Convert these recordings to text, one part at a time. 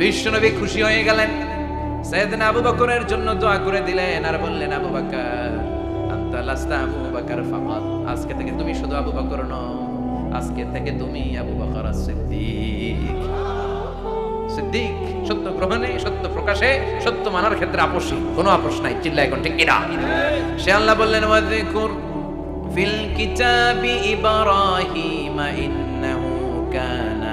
বিশ্ব নবী খুশি হয়ে গেলেন। সৈয়দনা আবু বকরের জন্য দোয়া করে দিলেন আর বললেন, আবু বকর, আনতা লাস্তা আবু ফাকাত আজকে থেকে তুমি শুধু আবু বকর নও, আজকে থেকে তুমি আবু বকর সিদ্দিক। সিদ্দিক, সত্য গ্রহণে, সত্য প্রকাশে, সত্য মানার ক্ষেত্রে আপোষী, কোনো আপোষ নাই, চিল্লা এখন ঠিক কিনা? সে আল্লাহ বললেন, ওয়াযকুর ফিল কিতাবি ইব্রাহিম ইন্নাহু কানা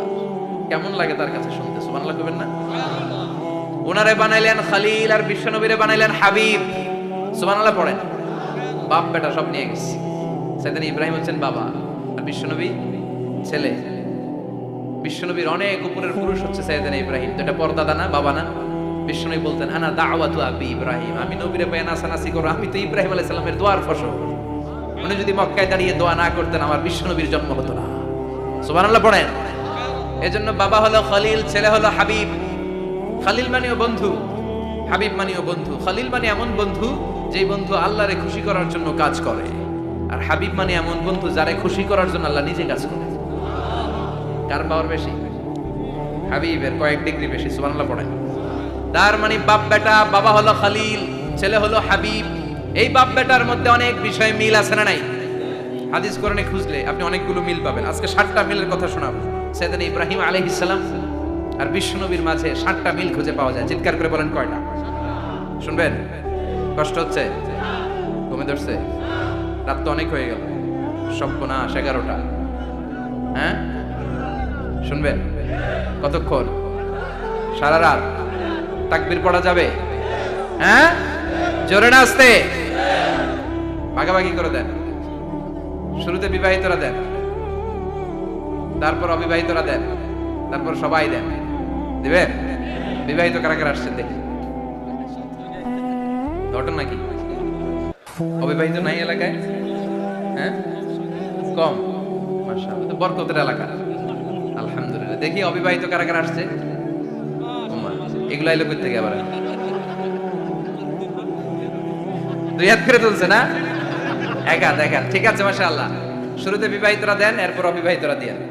কেমন লাগে তার কাছে শুনতে? সুবহানাল্লাহ কবেন না? ওনারে বানাইলেন খালিল আর বিশ্বনবীরে বানাইলেন হাবিব। সুবহানাল্লাহ পড়েন। বাপ বেটা সব নিয়ে গেছে। সেদিন ইব্রাহিম হচ্ছেন বাবা আর বিশ্বনবী ছেলে। বিশ্বনবীর অনেক উপরের পুরুষ হচ্ছে সাইয়েদানা ইব্রাহিম। এটা পরদাদা না বাবা না। বিশ্বনবী বলতেন, আনা দাওয়াতু আবি ইব্রাহিম। আমি নবীরে পায় নাসানাসি করো। আমি তো ইব্রাহিম আলাইহিস সালামের দোয়ার ফসল। উনি যদি মক্কায় দাঁড়িয়ে দোয়া না করতেন, আমার বিশ্বনবীর জন্ম হতো না। সুবহানাল্লাহ পড়েন। এজন্য বাবা হলো খলিল, ছেলে হলো হাবিব। খালিল মানেও বন্ধু, হাবিব মানেও বন্ধু। খালিল মানে এমন বন্ধু যে বন্ধু আল্লাহরে খুশি করার জন্য কাজ করে। আর হাবিব মানে এমন বন্ধু যারে খুশি করার জন্য আল্লাহ নিজে কাজ করে। কার পাওয়ার বেশি? হাবিবের কয়েক ডিগ্রি বেশি, সুবহানাল্লাহ পড়েন। তার মানে বাপ বেটা, বাবা হলো খালিল, ছেলে হলো হাবিব। এই বাপ বেটার মধ্যে অনেক বিষয় মিল আছে না নাই? হাদিস কোরআনে খুঁজলে আপনি অনেকগুলো মিল পাবেন। আজকে ষাটটা মিলের কথা শোনাবো। সেদিন ইব্রাহিম আলাইহিস সালাম আর বিশ্বনবীর মাঝে ষাটটা মিল খুঁজে পাওয়া যায়। চিৎকার করে বলেন কয়টা? শুনবেন? কষ্ট হচ্ছে? ঘুমে ধরছে? রাত তো অনেক হয়ে গেল। সপ্পনাশ এগারোটা। হ্যাঁ? শুনবেন? কতক্ষণ? সারা রাত? তাকবির পড়া যাবে? হ্যাঁ? জোরে না আসতে ভাগাভাগি করে দেন। শুরুতে বিবাহিতরা দেন। তারপর অবিবাহিতরা দেন। তারপর সবাই দেন। দিবেন বিবাহিত কারা কারা আসছেন দেখি। ঘটনা নাকি? অবিবাহিত নাই এলাকায়? হ্যাঁ? কম। তো বরকতের এলাকা। আলহামদুলিল্লাহ। দেখি অবিবাহিত কারা কারা আসছে। এগুলো এলো কই থেকে আবার? দুই হাত করে তুলছে না? এক হাত এক হাত ঠিক আছে, মাশাআল্লাহ। শুরুতে বিবাহিতরা দেন, এরপর অবিবাহিতরা দিয়ে।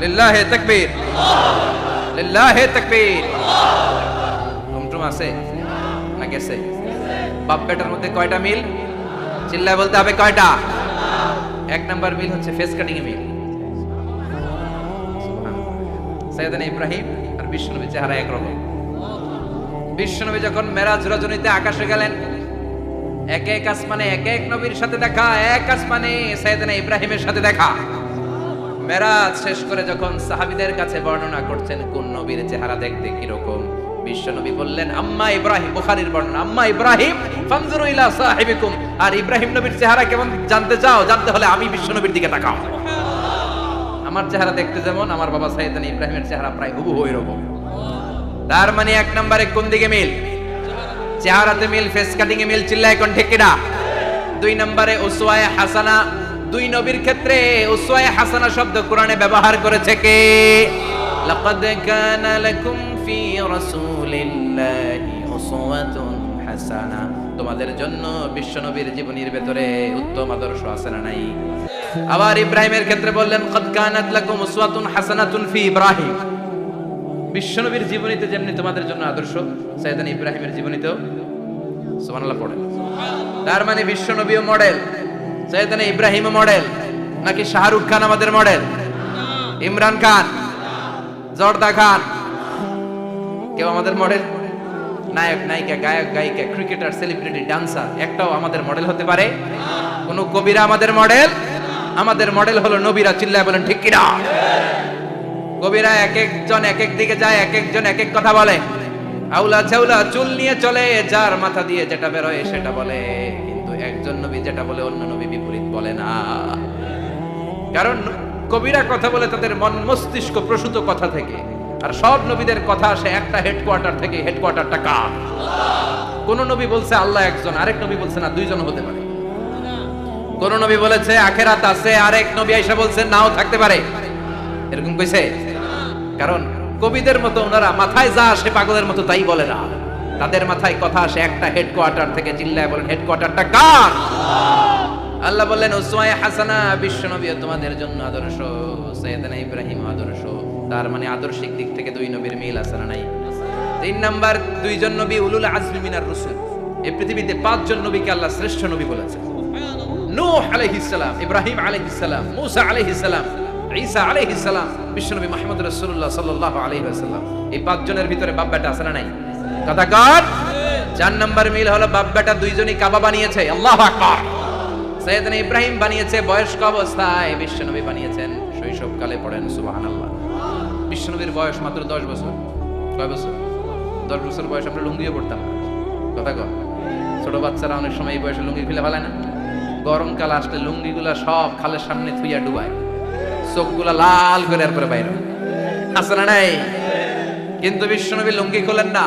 লিল্লাহি তাকবীর। লিল্লাহি তাকবীর। আছে? না গেছে বাপ বেটার মধ্যে কয়টা মিল? চিল্লায় বলতে হবে কয়টা? এক নাম্বার মিল হচ্ছে ফেস কাটিং মিল। সৈয়দান ইব্রাহিম আর বিশ্বনবী চেহারা একরকম। বিশ্বনবী যখন মেরাজ রজনীতে আকাশে গেলেন, এক এক আসমানে, এক এক নবীর সাথে দেখা, এক আসমানে সৈয়দান ইব্রাহিমের সাথে দেখা। মেরাজ শেষ করে যখন সাহাবিদের কাছে বর্ণনা করছেন, কোন নবীর চেহারা দেখতে কীরকম? বিশ্বনবী বললেন, আম্মা ইব্রাহিম, বুখারীর বর্ণনা, আম্মা ইব্রাহিম, ফানজুরু ইলা সাহিবিকুম। আর ইব্রাহিম নবীর চেহারা কেমন? জানতে চাও, জানতে হলে আমি বিশ্বনবীর দিকে তাকাও। আমার চেহারা দেখতে যেমন, আমার বাবা সাইয়েদান ইব্রাহিমের চেহারা প্রায় হুবহু এরকম। তার মানে এক নম্বরে কোন দিকে মিল? চেহারাতে মিল, ফেস কাটিং এ মিল, চিল্লায় কোন ঠিক দুই নম্বরে উসওয়ায়ে হাসানা দুই নবীর ক্ষেত্রে উসওয়ায়ে হাসানা শব্দ কোরআনে ব্যবহার করেছে কে? লাকাদ কানা লাকুম ফি রাসূলিল্লাহি উসওয়াতুন হাসানা। তোমাদের জন্য বিশ্বনবীর জীবনীর ভেতরে উত্তম আদর্শ আছে না নাই? আবার ইব্রাহিমের ক্ষেত্রে বললেন কদ কানাত লাকুম উসওয়াতুন হাসানাতুন ফি ইব্রাহিম। বিশ্বনবীর জীবনীতে যেমনি তোমাদের জন্য আদর্শ সাইয়েদান ইব্রাহিমের জীবনীতেও সুবহানাল্লাহ পড়ে তার মানে বিশ্বনবীও মডেল ইব্রাহিমও মডেল, নাকি শাহরুখ খান আমাদের মডেল? ইমরান খান, জর্দা খান। কেউ আমাদের মডেল? নায়ক, নায়িকা, গায়ক, গায়িকা, ক্রিকেটার, সেলিব্রিটি, ডান্সার, একটাও আমাদের মডেল হতে পারে। কোন কবিরা আমাদের মডেল? আমাদের মডেল হলো নবীরা চিল্লায় বলেন, ঠিক কিনা? কবিরা এক একজন এক এক দিকে যায়, এক একজন এক এক কথা বলে। আউলা চাউলা চুল নিয়ে চলে, যার মাথা দিয়ে যেটা বেরোয় সেটা বলে। একজন নবী যেটা বলে অন্য নবী বিপরীত বলে না। কারণ কবিরা কথা বলে তাদের মন মস্তিষ্ক প্রসূত কথা থেকে, আর সব নবীদের কথা আসে একটা হেডকোয়ার্টার থেকে হেডকোয়ার্টারটা কার? কোন নবী বলছে আল্লাহ একজন, আরেক নবী বলছে না, দুইজন হতে পারে। কোন নবী বলেছে, আখেরাত আছে আরেক নবী আইসা বলছে, নাও থাকতে পারে। এরকম কইছে? কারণ কবিদের মতো ওনারা মাথায় যা আসে পাগলের মতো তাই বলে না। তাদের মাথায় কথা আসে, একটা হেডকোয়ার্টার থেকে চিল্লায় বলেন হেডকোয়ার্টারটা কার? আল্লাহ বললেন, উসওয়ায়ে হাসানা, বিশ্বনবী তোমাদের জন্য আদর্শ, সৈয়দনা ইব্রাহিম আদর্শ। তার মানে আদর্শিক দিক থেকে দুই নবীর মিল আছে না নাই? তিন নাম্বার, দুইজন নবী উলুল আজমি মিনার রসুল। এই পৃথিবীতে পাঁচজন নবীকে আল্লাহ শ্রেষ্ঠ নবী বলেছে নূহ আলাইহিস সালাম, ইব্রাহিম আলাইহিস সালাম, মুসা আলাইহিস সালাম, ঈসা আলাইহিস সালাম, বিশ্বনবী মুহাম্মদ রাসূলুল্লাহ সাল্লাল্লাহু আলাইহি ওয়াসাল্লাম। এই পাঁচজনের ভিতরে বাপ বেটা আছে না নাই? কথা কর চার নাম্বার মিল হলো বাপ বেটা দুইজনই কাবা বানিয়েছে। আল্লাহু আকবার। সৈয়দনা ইব্রাহিম বানিয়েছে, বয়স্ক অবস্থায় বিশ্বনবী বানিয়েছেন, শৈশবকালে পড়েন, সুবহানাল্লাহ। বিশ্বনবীর বয়স মাত্র দশ বছর। কয় বছর? দশ বছর বয়স আমরা লুঙ্গিও পড়তাম কথা কর ছোট বাচ্চারা অনেক সময় এই বয়সে লুঙ্গি খুলে ফেলায় না। গরমকাল আসলে লুঙ্গিগুলা সব খালের সামনে থুইয়া ডুবায়। চোখগুলা লাল করে এরপরে বাইরে আছে না নাই? কিন্তু বিশ্বনবী লুঙ্গি খোলেন না।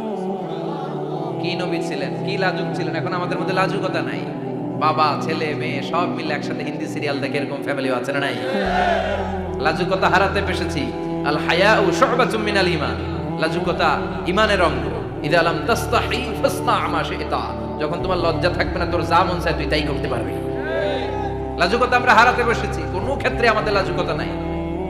কি নবী ছিলেন, কি লাজুক ছিলেন? এখন আমাদের মধ্যে লাজুকতা নাই। বাবা, ছেলে, মেয়ে, সব মিলে একসাথে হিন্দি সিরিয়াল দেখে এরকম ফ্যামিলি আছে না নাই? লাজুকতা হারাতে পেশেছি আল হায়া ও শুবাতুম মিনাল ঈমান। লাজুকতা ঈমানের অঙ্গ। ইদা লাম তাস্তাহি ফাসনা মা শিতা। যখন তোমার লজ্জা থাকবে না, তোর যা মন চায় তুই তাই করতে পারবি। লাজুকতা আমরা হারাতে বসেছি। কোনো ক্ষেত্রে আমাদের লাজুকতা নাই।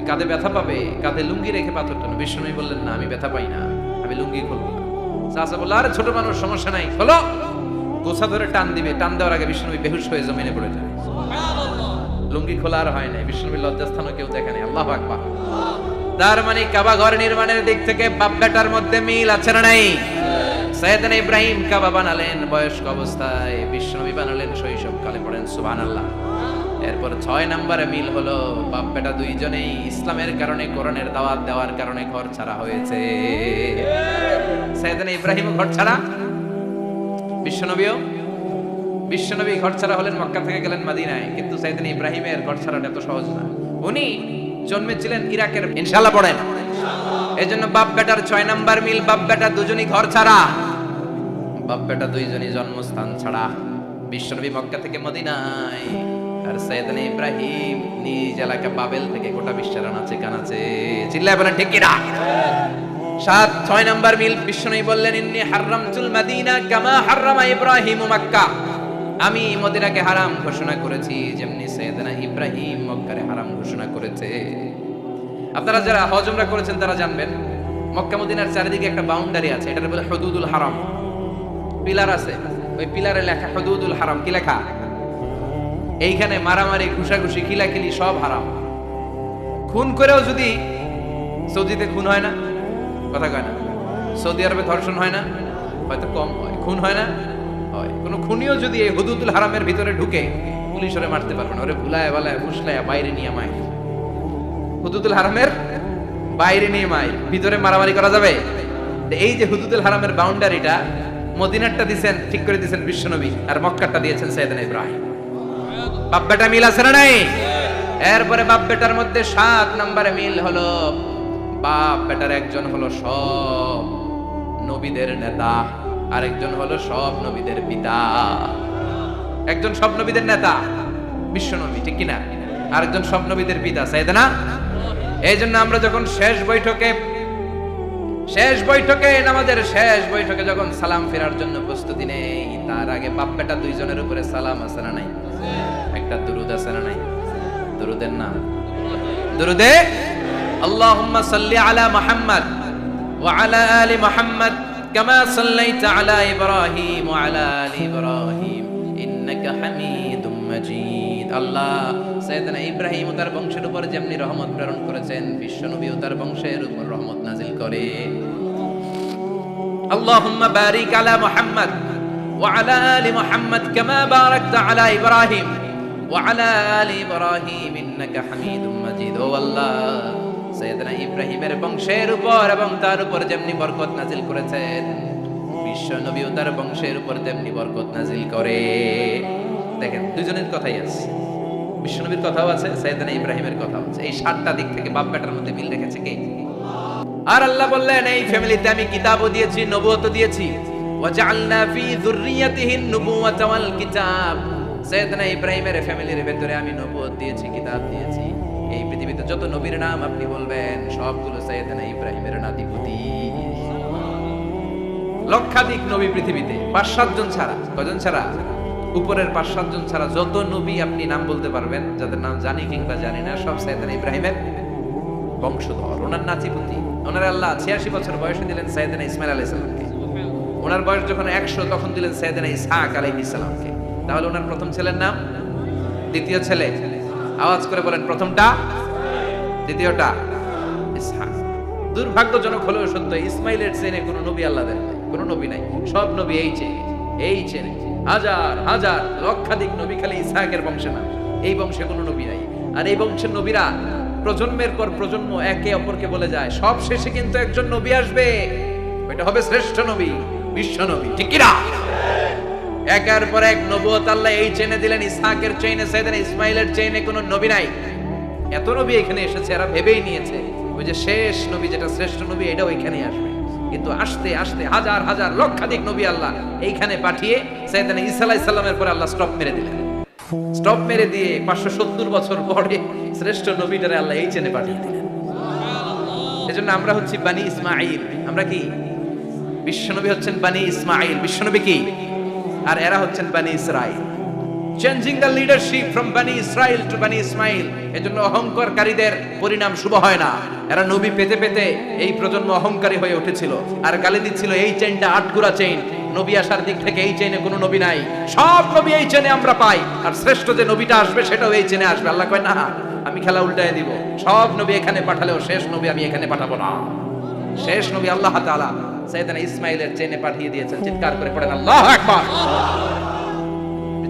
তুমি কাঁধে ব্যথা পাবে কাঁধে লুঙ্গি রেখে পাথর টানো। বিশ্বনবী বললেন না আমি ব্যথা পাই না আমি লুঙ্গি খুলবো না। চাচা বলল আরে ছোট মানুষ সমস্যা নাই খোলো। গোছা ধরে টান দিবে টান দেওয়ার আগে বিশ্বনবী বেহুশ হয়ে জমিনে পড়ে যায়। লুঙ্গি খোলা আর হয় নাই বিষ্ণুবীর লজ্জাস্থানও কেউ দেখে নাই আল্লাহ আকবার। তার মানে কাবা ঘর নির্মাণের দিক থেকে বাপ বেটার মধ্যে মিল আছে না নাই? সৈয়দনা ইব্রাহিম কাবা বানালেন বয়স্ক অবস্থায় বিশ্বনবী বানালেন শৈশবকালে পড়েন সুবহানাল্লাহ। এরপর ছয় নম্বরে মিল হলো, বাপ বেটা দুইজনেই ইসলামের কারণে কোরআনের দাওয়াত দেওয়ার কারণে ঘর ছাড়া হয়েছে। সৈয়দনা ইব্রাহিম ঘর ছাড়া? বিশ্বনবীও? বিশ্বনবী ঘর ছাড়া হলেন মক্কা থেকে গেলেন মাদিনায়, কিন্তু সাইদিন ইব্রাহিমের ঘর ছাড়াটা এত সহজ না। উনি জন্মেছিলেন ইরাকের ইনশাল্লাহ পড়েন। এই জন্য বাপ বেটার ছয় নাম্বার মিল, বাপ বেটা দুজনই ঘর ছাড়া। বাপ বেটা দুইজনই জন্মস্থান ছাড়া। বিশ্বনবী মক্কা থেকে মদিনায়। আর সাইদিন ইব্রাহিম নিজ এলাকা বাবেল থেকে গোটা বিশ্বের আনাচে কানাচে চিল্লায় বলেন, ঠিক কিনা? সাত, ছয় নাম্বার মিল বিষ্ণু বললেন, ইন্নি হারামতুল মাদিনা কামা হারামা ইব্রাহিম মক্কা। আমি মদিনাকে হারাম ঘোষণা করেছি, যেমনি সৈয়দনা ইব্রাহিম মক্কারে হারাম ঘোষণা করেছে। আপনারা যারা হজ উমরা করেছেন, তারা জানবেন, মক্কা মদিনার চারিদিকে একটা বাউন্ডারি আছে, এটার বলে হদুদুল হারাম। পিলার আছে, ওই পিলারে লেখা হদুদুল হারাম, কি লেখা? এইখানে মারামারি, ঘুষাঘুষি, খিলাখিলি সব হারাম। খুন করেও যদি সৌদিতে খুন হয় না, কথা কয় না। সৌদি আরবে ধর্ষণ হয় না, হয়তো কম হয়। খুন হয় না? হয়। কোনো খুনিও যদি এই হুদুদুল হারামের ভিতরে ঢুকে পুলিশ ওরে মারতে পারবে না। ওরে ভুলায় বালায়, ফুসলায়, বাইরে নিয়ে মায় হুদুদুল হারামের বাইরে নিয়ে মায় ভিতরে মারামারি করা যাবে? এই যে হুদুদুল হারামের বাউন্ডারিটা মদিনারটা দিয়েছেন ঠিক করে দিছেন বিশ্বনবী, আর মক্কারটা দিয়েছেন সৈয়দনা ইব্রাহিম। বাপ মিল আছে না নাই? এরপরে বাপ বেটার মধ্যে সাত নম্বরে মিল হলো বাপ বেটার একজন হলো সব নবীদের নেতা, আরেকজন হলো সব নবীদের পিতা। একজন সব নবীদের নেতা, বিশ্ব নবী, ঠিক কিনা? আরেকজন সব নবীদের পিতা সাইদে না? এই জন্য আমরা যখন শেষ বৈঠকে শেষ বৈঠকে আমাদের শেষ বৈঠকে যখন সালাম ফেরার জন্য প্রস্তুতি নেই, তার আগে বাপ বেটা দুইজনের উপরে সালাম আছে না নাই? একটা দুরুদ আছে না নাই? দুরুদের নাম? দুরুদে? আল্লাহুম্মা আলা মুহাম্মদ ওয়া আলা আলি মুহাম্মদ আল্লাহ সাইয়েদনা ইব্রাহিম ও তার বংশের উপর যেমনি রহমত প্রেরণ করেছেন বিশ্বনবী ও তার বংশের উপর রহমত নাজিল করে اللهم بارك على محمد وعلى آل محمد كما باركت على إبراهيم وعلى آل إبراهيم إنك حميد مجيد ও আল্লাহ সৈয়দনা ইব্রাহিমের বংশের উপর এবং তার উপর যেমনি বরকত নাজিল করেছেন বিশ্ব নবী ও তার বংশের উপর তেমনি বরকত নাজিল করে দেখেন, দুজনের কথাই আছে। বিশ্বনবীর কথাও আছে সৈয়দনা ইব্রাহিমের কথাও আছে। এই সাতটা দিক থেকে বাপ বেটার মধ্যে মিল রেখেছে কে? আর আল্লাহ বললেন, এই ফ্যামিলিতে আমি কিতাবও দিয়েছি, নবুয়তও দিয়েছি। ওয়াজআলনা ফি যুররিয়াতিহি নুবুওয়াতা ওয়াল কিতাব। সাইয়েদনা ইব্রাহিমের ফ্যামিলির ভেতরে আমি নবুয়ত দিয়েছি, কিতাব দিয়েছি। এই পৃথিবীতে যত নবীর নাম আপনি বলবেন, সবগুলো সাইয়েদনা ইব্রাহিমের নাতিপুতি। লক্ষাধিক নবী পৃথিবীতে পাঁচ সাতজন ছাড়া কজন ছাড়া? উপরের পাঁচ সাতজন ছাড়া যত নবী আপনি নাম বলতে পারবেন, যাদের নাম জানি কিংবা জানি না, সব সাইয়েদনা ইব্রাহিমের বংশধর। ওনার নাতিপুতি, ওনার আল্লাহ ছিয়াশি বছর বয়সে দিলেন সাইয়েদনা ইসমাইল আলাইহিস সালামকে। ওনার বয়স যখন একশো, তখন দিলেন সাইয়েদনা ইসহাক আলাইহিস সালামকে। তাহলে ওনার প্রথম ছেলের নাম? দ্বিতীয় ছেলে? আওয়াজ করে বলেন, প্রথমটা? দ্বিতীয়টা? দুর্ভাগ্যজনক হলেও সত্য, ইসমাইলের চেনে কোনো নবী আল্লাহ দেন কোনো নবী নাই, সব নবী এই চেনে এই চেনে হাজার হাজার লক্ষাধিক নবী খালি ইসহাকের বংশে না। এই বংশে কোনো নবী নাই। আর এই বংশের নবীরা প্রজন্মের পর প্রজন্ম একে অপরকে বলে যায়, সব শেষে কিন্তু একজন নবী আসবে। ওইটা হবে শ্রেষ্ঠ নবী, বিশ্ব নবী। ঠিক কিনা? একের পর এক নবুয়ত আল্লাহ এই চেনে দিলেন, ইসহাকের চেইনে সাইয়েদনা ইসমাইলের চেইনে কোনো নবী নাই। এত নবী এখানে এসেছে, এরা ভেবেই নিয়েছে, ওই যে শেষ নবী যেটা শ্রেষ্ঠ নবী, এটা এখানে আসবে। কিন্তু আসতে আসতে হাজার হাজার, লক্ষাধিক নবী আল্লাহ এইখানে পাঠিয়ে সাইয়েদনা ঈসা আলাইহিস সালামের পরে আল্লাহ স্টপ মেরে দিলেন। স্টপ মেরে দিয়ে পাঁচশো সত্তর বছর পরে শ্রেষ্ঠ নবীটারে আল্লাহ এই চেনে পাঠিয়ে দিলেন। এজন্য আমরা হচ্ছি বানি ইসমাইল আমরা কি? বিশ্বনবী হচ্ছেন বানি ইসমাইল বিশ্বনবী কি? আর এরা হচ্ছেন Bani Israel changing the leadership from Bani Israel to Bani Ismail এজন্য অহংকারকারীদের পরিণাম শুভ হয় না। এরা নবী পেতে পেতে এই প্রজন্ম অহংকারী হয়ে উঠেছিল। আর গালি দিচ্ছিল, এই চেইনটা আটকুরা চেইন নবী আসার দিক থেকে এই চেইনে কোনো নবী নাই। সব নবী এই চেনে আমরা পাই। আর শ্রেষ্ঠ যে নবীটা আসবে, সেটাও এই চেনে আসবে। আল্লাহ কয়, না, আমি খেলা উল্টায় দিব। সব নবী এখানে পাঠালেও শেষ নবী আমি এখানে পাঠাবো না। শেষ নবী আল্লাহ তাআলা সাইয়েদানা ইসমাইলের চেনে পাঠিয়ে দিয়েছেন। চিৎকার করে পড়েন, আল্লাহ আকবার!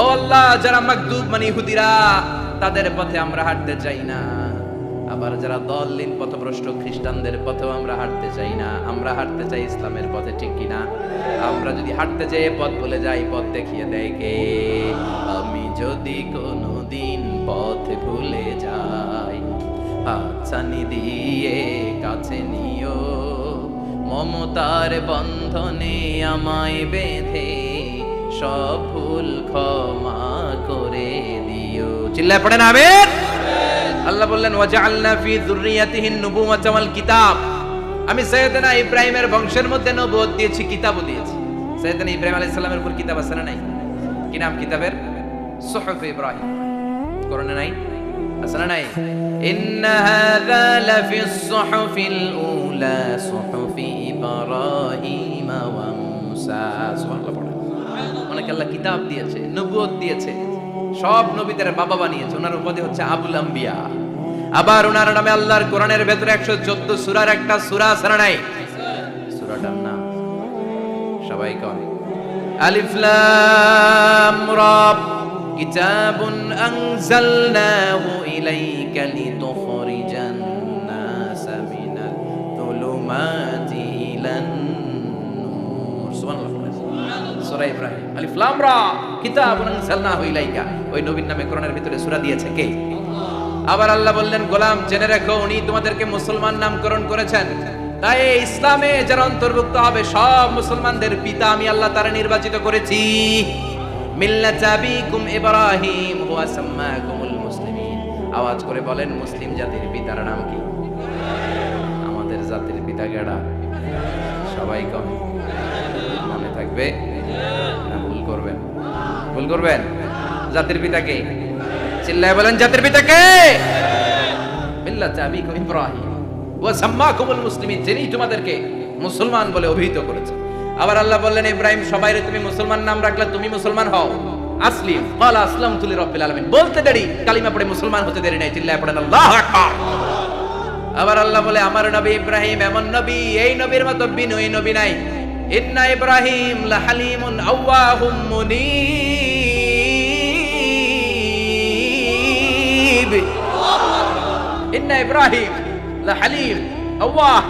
ও আল্লাহ, যারা মাকদুব মানে ইহুদিরা, তাদের পথে আমরা হাঁটতে চাই না। আবার যারা দলিন পথভ্রষ্ট খ্রিস্টানদের পথেও আমরা হাঁটতে চাই না। আমরা হাঁটতে চাই ইসলামের পথে, ঠিক কিনা? আমরা যদি হাঁটতে চাই পথ বলে যাই, পথ দেখিয়ে কে? আমি যদি কোনো দিন পথ ভুলে যাই, হাতছানি দিয়ে কাছে নিও, মমতার বন্ধনে আমায় বেঁধে সব ভুল ক্ষমা করে দিও। চিল্লায় পড়েন আমিন আল্লাহ বললেন, ওয়াজআলনা ফি যুররিয়াতিহি নুবুওয়াতা ওয়াল কিতাব। আমি সাইয়েদনা ইব্রাহিমের বংশের মধ্যে নবুয়ত দিয়েছি, কিতাবও দিয়েছি। সাইয়েদনা ইব্রাহিম আলাইহিস সালামের উপর কিতাব আছে না নাই? কি নাম কিতাবের? সুহুফ ইব্রাহিম। করণে নাই? আছে না নাই? ইন্না হাযা লাফি সুহুফিল উলা, সুহুফি ইব্রাহিম ওয়া মুসা। সুবহানাল্লাহ অনেক আল্লাহ কিতাব দিয়েছে, নবুয়ত দিয়েছে, সব নবীদের বাবা বানিয়েছে। ওনার উপাধি হচ্ছে আবুল আম্বিয়া। আবার ওনার নামে আল্লাহর কোরআনের ভেতরে একশো চোদ্দ সুরার একটা সুরা না নাই? সুরাটার নাম সবাই কন আলিফ লাম রা কিতাবুন আনজালনাহু ইলাইকা লিতুখরিজান নাস মিনাল যুলুমাতি সূরা ইব্রাহিম। আলিফ লাম রা। কিতাবুন আনজালনাহু ইলাইকা। ওই নবীর নামে কোরআনের ভিতরে সূরা দিয়েছে কে? আবার আল্লাহ বললেন, গোলাম, জেনে রাখো, উনি তোমাদেরকে মুসলমান নামকরণ করেছেন। তাই ইসলামে যারা অন্তর্ভুক্ত হবে, সব মুসলমানদের পিতা আমি আল্লাহ তারা নির্বাচিত করেছি। মিল্লাত আবিকুম ইব্রাহিম, হুয়া সাম্মাকুমুল মুসলিমিন। আওয়াজ করে বলেন, মুসলিম জাতির পিতার নাম কি? আমাদের জাতির পিতা গেড়া সবাই কম মনে থাকবে? ভুল করবেন? জাতির পিতাকে। চিল্লায় বলেন, জাতির পিতাকে! ইব্রাহিম সাম্মাকুমুল মুসলিমিন, যিনি তোমাদেরকে মুসলমান বলে অভিহিত করেছে আবার আল্লাহ বললেন, ইব্রাহিম, সবাইরে তুমি মুসলমান নাম রাখলে তুমি মুসলমান হও। আসলিম, ক্বালা আসলামতু লিরাব্বিল আলামিন। বলতে দেরি, কালিমা পড়ে মুসলমান হতে দেরি নাই, চিল্লায় পড়েন, আল্লাহু আকবার! আবার আল্লাহ বলে, আমার নবী ইব্রাহিম এমন নবী, এই নবীর মতো নবী নাই। ইন্না ইব্রাহিম লাহালিমুন আওয়াহুম মুনিব। ইব্রাহিম লাহালিম আওয়াহ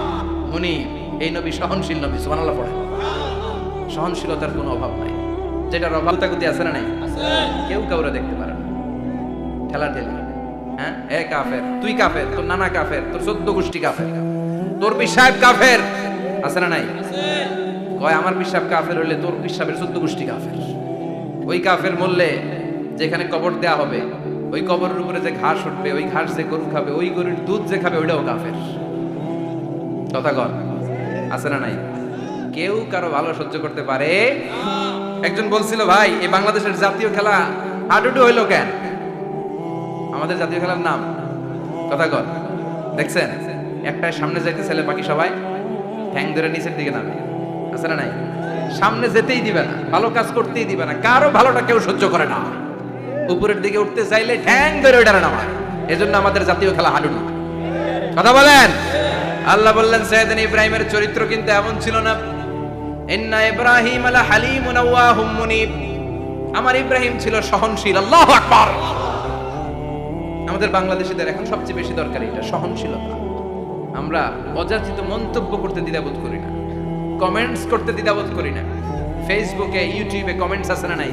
মুনিব এই নবী সহনশীল নবী, সুবহানাল্লাহ পড়ে সহনশীলতার কোনো অভাব নাই। যেটার অভাব আছে না নাই? কেউ কাউরে দেখতে পারে না। ঠেলা হ্যাঁ? এ কাফের, তুই কাফের, তোর নানা কাফের, তোর চোদ্দ গোষ্ঠী কাফের। তোর পিসাব কাফের। আছে না নাই? কয়, আমার পিসাব কাফের হইলে তোর পিসাবের চোদ্দ গোষ্ঠী কাফের। ওই কাফের মরলে যেখানে কবর দেয়া হবে ওই কবরের উপরে যে ঘাস উঠবে, ওই ঘাস যে গরু খাবে, ওই গরুর দুধ যে খাবে, ওইটাও কাফের। কর আছে না নাই? কেউ কারও ভালো সহ্য করতে পারে? একজন বলছিল, ভাই, এই বাংলাদেশের জাতীয় খেলা হাডুডু হইল কেন? আমাদের জাতীয় খেলার নাম। কথা কর দেখছেন? একটাই সামনে যাইতে ছেলে বাকি সবাই, ঠ্যাং ধরে নিচের দিকে নামে। আছে না নাই? সামনে যেতেই দিবে না, ভালো কাজ করতেই দিবে না। কারও ভালোটা কেউ সহ্য করে না। উপরের দিকে উঠতে চাইলে ঠ্যাং ধরে ওইটারে নামায় এজন্য আমাদের জাতীয় খেলা হাডুডু। কথা বলেন? আল্লাহ বললেন, সৈয়দিন ইব্রাহিমের চরিত্র কিন্তু এমন ছিল না। ইন্না ইব্রাহিম আলা হালিমুন আওয়াহুম মুনিব। আমার ইব্রাহিম ছিল সহনশীল। আল্লাহু আকবার। আমাদের বাংলাদেশিদের এখন সবচেয়ে বেশি দরকার এটা, সহনশীলতা। আমরা অযাচিত মন্তব্য করতে দ্বিধাবোধ করি না। কমেন্টস করতে দ্বিধাবোধ করি না। ফেসবুকে, ইউটিউবে কমেন্টস আছে না নাই?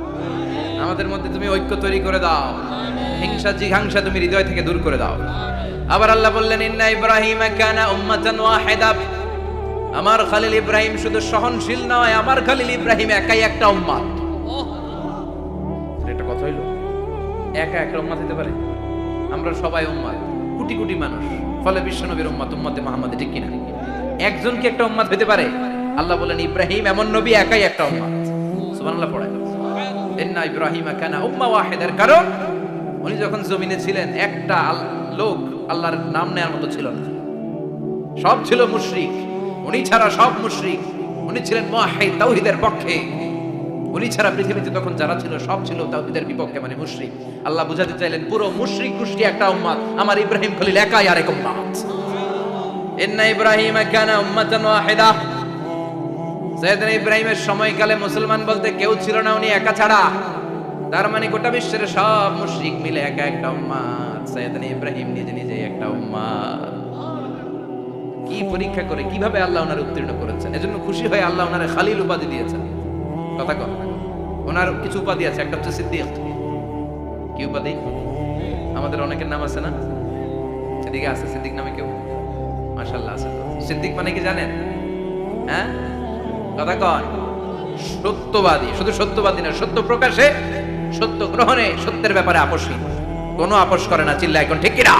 আমাদের মধ্যে তুমি ঐক্য তৈরি করে দাও। হিংসা, জিঘাংসা তুমি হৃদয় থেকে দূর করে দাও। আবার আল্লাহ বললেন, ইন্না ইব্রাহিম কানা উম্মাতান ওয়াহিদা। আমার খালিল ইব্রাহিম শুধু সহনশীল নয়, আমার খালিল ইব্রাহিম একাই একটা উম্মাত এটা কথা হইল? একা একটা উম্মাত হতে পারে? আমরা সবাই উম্মাত কোটি কোটি মানুষ। ফলে বিশ্বনবীর উম্মাত উম্মতে মোহাম্মদ ঠিক কিনা? একজন কি একটা উম্মাত হতে পারে? আল্লাহ বলেন ইব্রাহিম এমন নবী, একাই একটা উম্মাত সুবহানাল্লাহ পড়ে ইন্না ইব্রাহিম কানা উম্মা ওয়াহিদার। কারণ উনি যখন জমিনে ছিলেন, একটা লোক আল্লাহর নাম নেওয়ার মতো ছিল না। সব ছিল মুশরিক। উনি ছাড়া সব মুশরিক। উনি ছিলেন মুয়াহিদ তাওহীদের পক্ষে। উনি ছাড়া পৃথিবীতে তখন যারা ছিল, সব ছিল তাওহীদের বিপক্ষে মানে মুশরিক। আল্লাহ বুঝাতে চাইলেন, পুরো মুশরিক গোষ্ঠী একটা উম্মাত আমার ইব্রাহিম খলিল একাই আরেক উম্মাত ইন্না ইব্রাহিম কানা উম্মাতান ওয়াহিদা। সৈয়দনা ইব্রাহিমের সময়কালে মুসলমান বলতে কেউ ছিল না, উনি একা ছাড়া। তার মানে গোটা বিশ্বের সব মুশরিক মিলে একা একটা উম্মাত সৈয়দনা ইব্রাহিম নিজে নিজে একটা উম্মাত কি পরীক্ষা করে, কীভাবে আল্লাহ ওনার উত্তীর্ণ করেছেন? এজন্য খুশি হয়ে আল্লাহ ওনার খালিল উপাধি দিয়েছেন। কথা কন। ওনার কিছু উপাধি আছে, একটা হচ্ছে সিদ্দিক। কি উপাধি? আমাদের অনেকের নাম আছে না? সেদিকে আছে, সিদ্দিক নামে কেউ? মাশাল্লাহ আছে সিদ্দিক মানে কি জানেন? হ্যাঁ? কথা কন সত্যবাদী, শুধু সত্যবাদী না, সত্য প্রকাশে, সত্য গ্রহণে সত্যের ব্যাপারে আপোষহীন। কোনো আপোষ করে না চিল্লা এখন ঠিক কিনা?